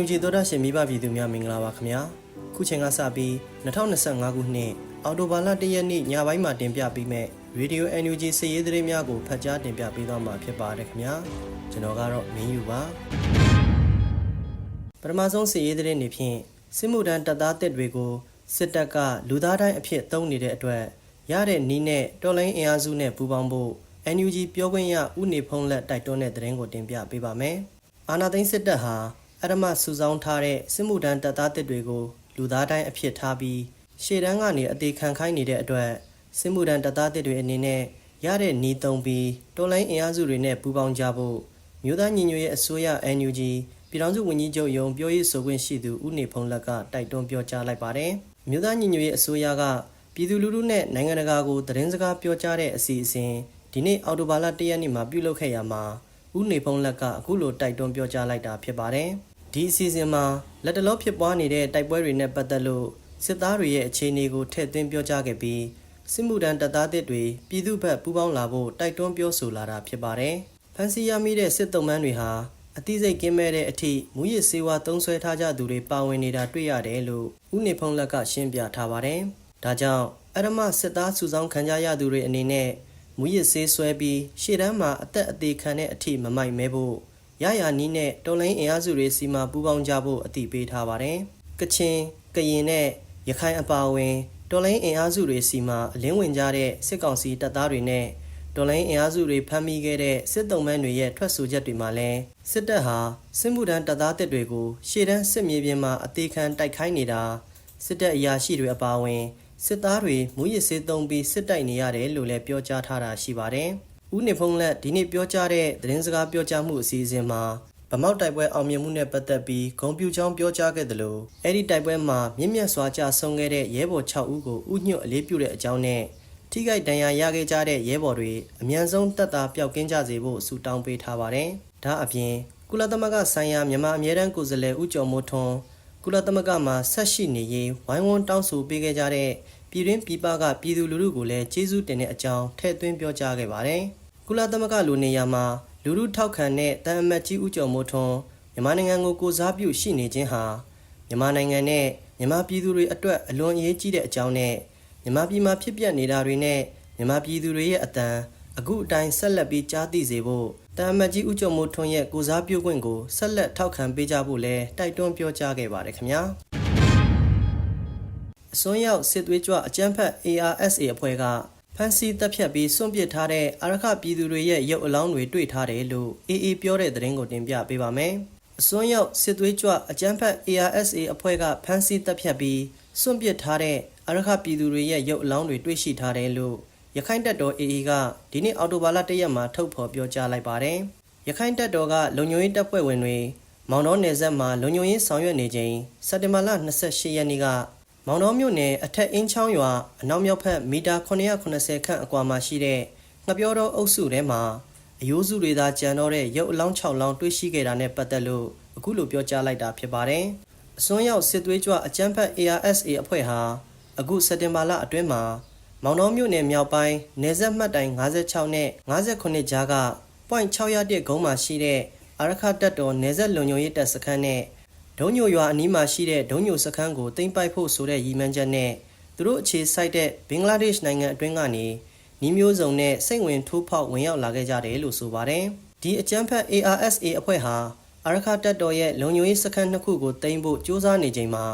NUG သောတာရှင်မိဘပြည်သူများမင်္ဂလာပါခင်ဗျာခုချိန်ကစပြီး2025ခုနှစ်အောက်တိုဘာလ1ရက်နေ့ညပိုင်းမှာတင်ပြပေးမဲ့ Radio NUG စည်ရေးသတင်းများကိုဖတ်ကြားတင်ပြပေးသွားမှာဖြစ်ပါတယ်ခင်ဗျာကျွန်တော်ကတော့မင်းယူပါပထမဆုံးစည်ရေးသတင်းတွေဖြင့်စစ်မှုထမ်းတပ်သားတစ်တွေကိုစစ်တပ်ကလူသားတိုင်းအဖြစ်သုံးနေတဲ့အတွက်ရတဲ့နီးနဲ့တော်လိုင်းအင်အားစုနဲ့ပူးပေါင်းဖို့ NUG ပြောခွင့်ရဦးနေဖုံးလက်တိုက်တွန်းတဲ့သတင်းကိုတင်ပြပေးပါမယ်အာနာသိန်းစစ်တပ်ဟာ အရမစုဆောင်းထားတဲ့စစ်မှုထမ်းတပ်သားတစ်တွေကိုလူသားတိုင်းအဖြစ်ထားပြီးရှေ့တန်းကနေအသေးခံခိုင်းနေတဲ့အတွက်စစ်မှုထမ်းတပ်သားတစ်တွေအနေနဲ့ရတဲ့နီးသုံးပြီးတော်လိုင်းအင်အားစုတွေနဲ့ပူးပေါင်းကြဖို့မြို့သားညီညွတ်ရေးအစိုးရ NUG ပြည်ထောင်စုဝန်ကြီးချုပ်ယုံပြောရေးဆိုခွင့်ရှိသူဦးနေဖုံးလက်ကတိုက်တွန်းပြောကြားလိုက်ပါတယ်မြို့သားညီညွတ်ရေးအစိုးရကပြည်သူလူထုနဲ့နိုင်ငံတကာကိုသတင်းစကားပြောကြားတဲ့အစီအစဉ်ဒီနေ့အော်တိုဘာလ၁ရက်နေ့မှာပြုလုပ်ခဲ့ရမှာဦးနေဖုံးလက်ကအခုလိုတိုက်တွန်းပြောကြားလိုက်တာဖြစ်ပါတယ် ဒီအစီအစဉ်မှာလက်တလောဖြစ်ပွားနေတဲ့တိုက်ပွဲတွေနဲ့ပတ်သက်လို့စစ်သားတွေရဲ့အခြေအနေကိုထည့်သွင်းပြောကြားခဲ့ပြီးစစ်မှုထမ်းတပ်သားတွေပြည်သူ့ဘက်ပူးပေါင်းလာဖို့တိုက်တွန်းပြောဆိုလာတာဖြစ်ပါတယ်ဖန်စီရမိတဲ့စစ်တုံးမန်းတွေဟာအသိစိတ်ကင်းမဲ့တဲ့အထိမူရစ်စေဝါသုံးဆွဲထားကြသူတွေပါဝင်နေတာတွေ့ရတယ်လို့ဦးနေဖုံးလက်ကရှင်းပြထားပါတယ်။ဒါကြောင့်အရမစစ်သားစုဆောင်ခံကြရသူတွေအနေနဲ့မူရစ်စေးဆွဲပြီးရှေ့တန်းမှာအသက်အသေးခံတဲ့အထိမမိုက်မဲဖို့ ရရနီးနဲ့တော်လိုင်းအင်အားစုတွေစီမှာပူးပေါင်းကြဖို့အတိပေးထားပါတယ်။ကချင်ကရင်နဲ့ရခိုင်အပါအဝင်တော်လိုင်းအင်အားစုတွေစီမှာအလင်းဝင်ကြတဲ့စစ်ကောင်စီတပ်သားတွေနဲ့တော်လိုင်းအင်အားစုတွေဖမ်းမိခဲ့တဲ့စစ်တုံးမန်းတွေရဲ့ထွက်ဆိုချက်တွေမှာလည်းစစ်တပ်ဟာစစ်မှုထမ်းတပ်သားတပ်တွေကိုရှေ့တန်းစစ်မြေပြင်မှာအသေးခံတိုက်ခိုင်းနေတာစစ်တပ်အရာရှိတွေအပါအဝင်စစ်သားတွေမူရစ်စေးသုံးပြီးစစ်တိုက်နေရတယ်လို့လည်းပြောကြားထားတာရှိပါတယ်။ ဦးနေဖုံးလက်ဒီနေ့ပြောကြားတဲ့သတင်းစကားပြောကြားမှုအစီအစဉ်မှာဗမောက်တိုက်ပွဲအောင်မြင်မှုနဲ့ပတ်သက်ပြီးဂုံပြူချောင်းပြောကြားခဲ့တယ်လို့အဲ့ဒီတိုက်ပွဲမှာမြင့်မြတ်စွာကြဆုံးခဲ့တဲ့ရဲဘော်6ဦးကိုဥညွတ်အလေးပြုတဲ့အကြောင်းနဲ့ထိခိုက်ဒဏ်ရာရခဲ့ကြတဲ့ရဲဘော်တွေအ мян ဆုံးတပ်သားပျောက်ကင်းကြစေဖို့ဆုတောင်းပေးထားပါတယ်။ဒါအပြင်ကုလသမဂ္ဂဆိုင်ရာမြန်မာအမြဲတမ်းကိုယ်စားလှယ်ဦးကျော်မိုးထွန်းကုလသမဂ္ဂမှာဆက်ရှိနေရေးဝိုင်းဝန်းတောင်းဆိုပေးခဲ့ကြတဲ့ပြည်တွင်းပြည်ပကပြည်သူလူထုကိုလည်းကျေးဇူးတင်တဲ့အကြောင်းထည့်သွင်းပြောကြားခဲ့ပါတယ်။ ကုလသမဂ္ဂလူနေရာမှာလူထုထောက်ခံတဲ့တန်အမတ်ကြီးဦးကျော်မိုးထွန်းမြန်မာနိုင်ငံကိုကိုစားပြုရှိနေခြင်းဟာမြန်မာနိုင်ငံနဲ့မြန်မာပြည်သူတွေအတွက်အလွန်အရေးကြီးတဲ့အကြောင်းနဲ့မြန်မာပြည်မှာဖြစ်ပျက်နေတာတွေနဲ့မြန်မာပြည်သူတွေရဲ့အတန်အခုအတိုင်းဆက်လက်ပြီးကြားသိစေဖို့တန်အမတ်ကြီးဦးကျော်မိုးထွန်းရဲ့ကိုစားပြုခွင့်ကိုဆက်လက်ထောက်ခံပေးကြဖို့လဲတိုက်တွန်းပြောကြားခဲ့ပါတယ်ခင်ဗျာ။အစွန်းရောက်စစ်သွေးကြွအကြမ်းဖက် ARSA အဖွဲ့က ဖမ်းဆီးတပ်ဖြတ်ပြီးစွန့်ပစ်ထားတဲ့အာရခပြည်သူတွေရဲ့ရုပ်အလောင်းတွေတွေ့ထားတယ်လို့ AA ပြောတဲ့သတင်းကိုတင်ပြပေးပါမယ်။အစွန်းရောက်စစ်သွေးကြွအကြမ်းဖက် ARSA အဖွဲ့ကဖမ်းဆီးတပ်ဖြတ်ပြီးစွန့်ပစ်ထားတဲ့အာရခပြည်သူတွေရဲ့ရုပ်အလောင်းတွေတွေ့ရှိထားတယ်လို့ရခိုင်တပ်တော် AA ကဒီနေ့အော်တိုဘာလ၁ရက်မှာထုတ်ဖော်ပြောကြားလိုက်ပါတယ်။ရခိုင်တပ်တော်ကလုံခြုံရေးတပ်ဖွဲ့ဝင်တွေမောင်တော်နယ်စပ်မှာလုံခြုံရေးဆောင်ရွက်နေချိန်စက်တင်ဘာလ28ရက်နေ့က မောင်တော်မြို့နယ်အထက်အင်းချောင်းရွာအနောက်မြောက်ဘက်မီတာ990ခန့်အကွာမှာရှိတဲ့ငှပြောတော်အုပ်စုထဲမှာအယိုးစုတွေသာကြံတော့တဲ့ရုပ်အလောင်း6လောင်းတွေ့ရှိခဲ့တာနဲ့ပတ်သက်လို့အခုလိုပြောကြားလိုက်တာဖြစ်ပါတယ်။အစွန်းရောက်စစ်သွေးကြွအကြမ်းဖက် ARSA အဖွဲ့ဟာအခုစက်တင်ဘာလအတွင်းမှာမောင်တော်မြို့နယ်မြောက်ပိုင်းနယ်စပ်မှတ်တိုင်56နဲ့58ကြားက .601 ဂုံးမှာရှိတဲ့အာရခတပ်တော်နယ်စပ်လုံခြုံရေးတပ်စခန်းနဲ့ ဒုံညိုရွာအနီးမှာရှိတဲ့ဒုံညိုစခန်းကိုတင်ပိုက်ဖို့ဆိုတဲ့ရည်မှန်းချက်နဲ့သူတို့အခြေစိုက်တဲ့ဘင်္ဂလားဒေ့ရှ်နိုင်ငံအတွင်းကနေနီးမျိုးစုံနဲ့စိတ်ဝင်ထိုးဖောက်ဝင်ရောက်လာခဲ့ကြတယ်လို့ဆိုပါတယ်။ဒီအကြမ်းဖက် ARSA အဖွဲ့ဟာအာရခတပ်တော်ရဲ့လုံခြုံရေးစခန်းနှစ်ခုကိုတင်ဖို့စ조사နေချိန်မှာ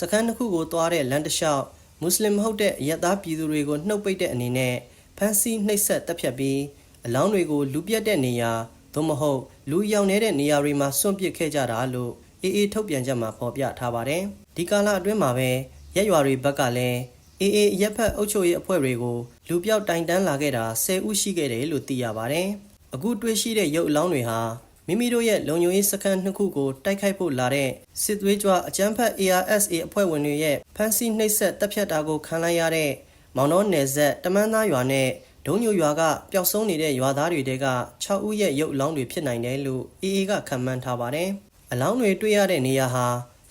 စခန်းနှစ်ခုကိုသွားတဲ့လမ်းတစ်လျှောက်မွတ်စလင်မဟုတ်တဲ့ရက်သားပြည်သူတွေကိုနှုတ်ပိတ်တဲ့အနေနဲ့ဖမ်းဆီးနှိပ်စက်တပ်ဖြတ်ပြီးအလောင်းတွေကိုလူပြတ်တဲ့နေရာသို့မဟုတ်လူရောက်နေတဲ့နေရာတွေမှာစွန့်ပစ်ခဲ့ကြတာလို့ အေးအေးထုတ်ပြန်ချက်မှာဖော်ပြထားပါတယ်။ဒီကာလအတွင်းမှာပဲရက်ရွာတွေဘက်ကလည်းအေးအေးရက်ဖက်အုပ်ချုပ်ရေးအဖွဲ့တွေကိုလူပြောက်တိုင်တန်းလာခဲ့တာ10ဦးရှိခဲ့တယ်လို့သိရပါတယ်။အခုတွေ့ရှိတဲ့ရုပ်အလောင်းတွေဟာမိမိတို့ရဲ့လုံခြုံရေးစခန်းနှစ်ခုကိုတိုက်ခိုက်ဖို့လာတဲ့စစ်သွေးကြွအကြမ်းဖက် ARSA အဖွဲ့ဝင်တွေရဲ့ဖမ်းဆီးနှိပ်စက်တပ်ဖြတ်တာကိုခံလိုက်ရတဲ့မောင်တော်နယ်ဆက်တမန်းသားရွာနဲ့ဒုံညိုရွာကပျောက်ဆုံးနေတဲ့ရွာသားတွေတဲက6ဦးရဲ့ရုပ်အလောင်းတွေဖြစ်နိုင်တယ်လို့ AA ကခန့်မှန်းထားပါတယ်။ အလောင်းတွေတွေ့ရတဲ့နေရာဟာ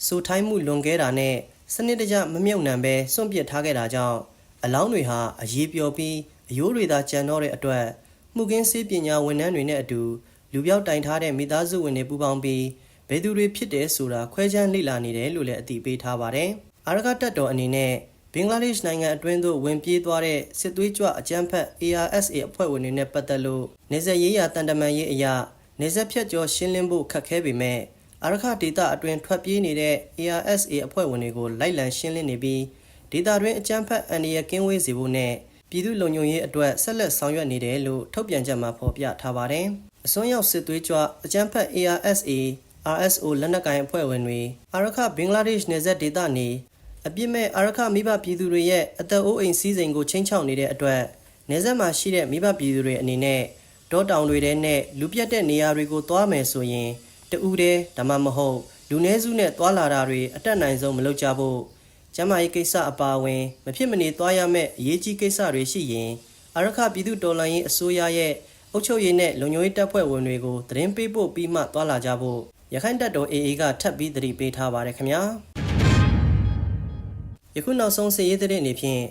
စိုးထိုင်းမှုလွန်ခဲ့တာနဲ့စနစ်တကျမမြုပ်နှံပဲစွန့်ပစ်ထားခဲ့တာကြောင့်အလောင်းတွေဟာအရေးပျော်ပြီးအယိုးတွေသာကျန်တော့တဲ့အတွက်မှုကင်းစေးပညာဝန်ထမ်းတွေနဲ့အတူလူပြောက်တိုင်ထားတဲ့မိသားစုဝင်တွေပူးပေါင်းပြီးဘယ်သူတွေဖြစ်တယ်ဆိုတာခွဲခြမ်းလေ့လာနေတယ်လို့လည်းအသိပေးထားပါတယ်အာရကတပ်တော်အနေနဲ့ဘင်္ဂလားဒေ့ရှ်နိုင်ငံအတွင်းသို့ဝင်ပြေးသွားတဲ့စစ်သွေးကြွအကြမ်းဖက် ARSA အဖွဲ့ဝင်တွေနဲ့ပတ်သက်လို့နေဆက်ရေးရာတန်တမန်ရေးအရာနေဆက်ဖြတ်ကျော်ရှင်းလင်းဖို့ခက်ခဲပေမဲ့ အာရခဒေတာအတွင်းထွက်ပြေးနေတဲ့ ARSA အဖွဲ့ဝင်တွေကိုလိုက်လံရှင်းလင်းနေပြီးဒေတာတွင်အကြမ်းဖက်အန္တရာယ်ကင်းဝေးစေဖို့နဲ့ပြည်သူလုံခြုံရေးအတွက်ဆက်လက်ဆောင်ရွက်နေတယ်လို့ထုတ်ပြန်ချက်မှာဖော်ပြထားပါတယ်။အစွန်းရောက်စစ်သွေးကြွအကြမ်းဖက် ARSA RSO လက်နက်ကိုင်အဖွဲ့ဝင်တွေအာရခဘင်္ဂလားဒေ့ရှ်နယ်စပ်ဒေသနေအပြစ်မဲ့အာရခမိဘပြည်သူတွေရဲ့အသက်အိုးအိမ်စီးစိမ်ကိုချင်းချောက်နေတဲ့အတွက်နယ်စပ်မှာရှိတဲ့မိဘပြည်သူတွေအနေနဲ့တောတောင်တွေထဲနဲ့လူပြတ်တဲ့နေရာတွေကိုသွားမယ်ဆိုရင် တူးတဲ့ဒါမှမဟုတ်လူနည်းစုနဲ့သွားလာတာတွေအတက်နိုင်ဆုံးမလုပ်ကြဖို့ကျမ်းမာရေးကိစ္စအပါအဝင် မဖြစ်မနေသွားရမယ့်အရေးကြီးကိစ္စတွေရှိရင်အာရခပြည်သူတော်လှန်ရေးအစိုးရရဲ့အုပ်ချုပ်ရေးနဲ့လုံခြုံရေးတပ်ဖွဲ့ဝင်တွေကိုသတင်းပေးဖို့ပြီးမှသွားလာကြဖို့ရခိုင်တပ်တော် AA ကထပ်ပြီးသတိပေးထားပါတယ်ခင်ဗျာယခုနောက်ဆုံးစစ်ရေးသတင်းအနေဖြင့်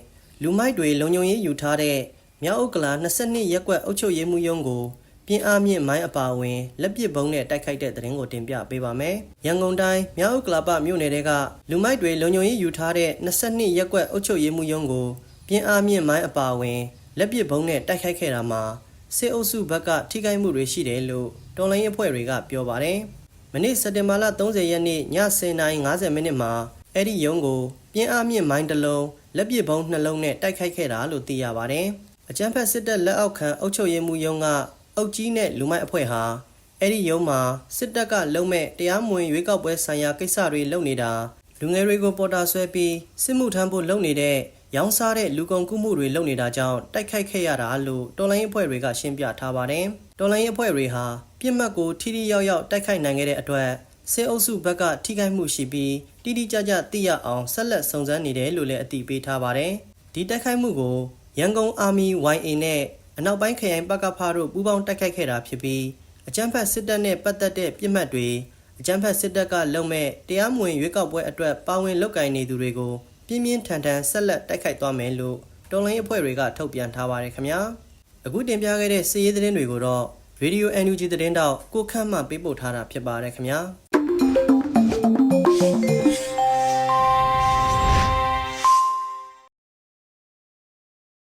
လူမိုက်တွေလုံခြုံရေးယူထားတဲ့မြောက်ဥက္ကလာ22ရက်ကွက်အုပ်ချုပ်ရေးမှုရုံးကို ပြင်းအားမြင့်မိုင်းအပါအဝင်လက်ပစ်ဘုံနဲ့တိုက်ခိုက်တဲ့သတင်းကိုတင်ပြပေးပါမယ်။ရန်ကုန်တိုင်းမြောက်ဥက္ကလာပမြို့နယ်ကလူမိုက်တွေလုံခြုံရေးယူထားတဲ့22ရက်ကွက်အုပ်ချုပ်ရေးမှုရုံးကိုပြင်းအားမြင့်မိုင်းအပါအဝင်လက်ပစ်ဘုံနဲ့တိုက်ခိုက်ခဲ့တာမှာစစ်အုပ်စုဘက်ကထိခိုက်မှုတွေရှိတယ်လို့တော်လိုင်းအဖွဲ့တွေကပြောပါတယ်။မနေ့စက်တင်ဘာလ30ရက်နေ့ည10:50မိနစ်မှာအဲ့ဒီရုံးကိုပြင်းအားမြင့်မိုင်းတစ်လုံးလက်ပစ်ဘုံနှလုံးနဲ့တိုက်ခိုက်ခဲ့တာလို့သိရပါတယ်။အကြမ်းဖက်စစ်တပ်လက်အောက်ခံအုပ်ချုပ်ရေးမှူးရုံးက အုပ်ကြီးနဲ့လူမိုက်အဖွဲ့ဟာအဲ့ဒီရုံးမှာစစ်တပ်ကလုံမဲ့တရားမဝင်ရွေးကောက်ပွဲဆိုင်ရာကိစ္စတွေလုပ်နေတာလူငယ်တွေကိုပေါ်တာဆွဲပြီးစစ်မှုထမ်းဖို့လုပ်နေတဲ့ရောင်းစားတဲ့လူကုန်ကူးမှုတွေလုပ်နေတာကြောင့်တိုက်ခိုက်ခဲ့ရတာလို့တော်လိုင်းအဖွဲ့တွေကရှင်းပြထားပါတယ်။တော်လိုင်းအဖွဲ့တွေဟာပြစ်မှတ်ကိုထိထိရောက်ရောက်တိုက်ခိုက်နိုင်ခဲ့တဲ့အတွက်စစ်အုပ်စုဘက်ကထိခိုက်မှုရှိပြီးတိတိကျကျသိရအောင်ဆက်လက်စုံစမ်းနေတယ်လို့လည်းအသိပေးထားပါတယ်။ဒီတိုက်ခိုက်မှုကိုရန်ကုန်အာမီ YA နဲ့ အနောက်ပိုင်းခရိုင်ပကဖားတို့ပူးပေါင်းတိုက်ခိုက်ခဲ့တာဖြစ်ပြီးအကြမ်းဖက်စစ်တပ်နဲ့ပတ်သက်တဲ့ပြစ်မှတ်တွေအကြမ်းဖက်စစ်တပ်ကလုံမဲ့တရားမဝင်ရွေးကောက်ပွဲအတွက်ပါဝင်လုပ်ကိုင်နေသူတွေကိုပြင်းပြင်းထန်ထန်ဆက်လက်တိုက်ခိုက်သွားမယ်လို့တော်လိုင်းအဖွဲ့တွေကထုတ်ပြန်ထားပါတယ်ခင်ဗျာအခုတင်ပြခဲ့တဲ့စီးရေးသတင်းတွေကိုတော့ Radio NUG သတင်းတောက်ကိုခန့်မှပေးပို့ထားတာဖြစ်ပါတယ်ခင်ဗျာ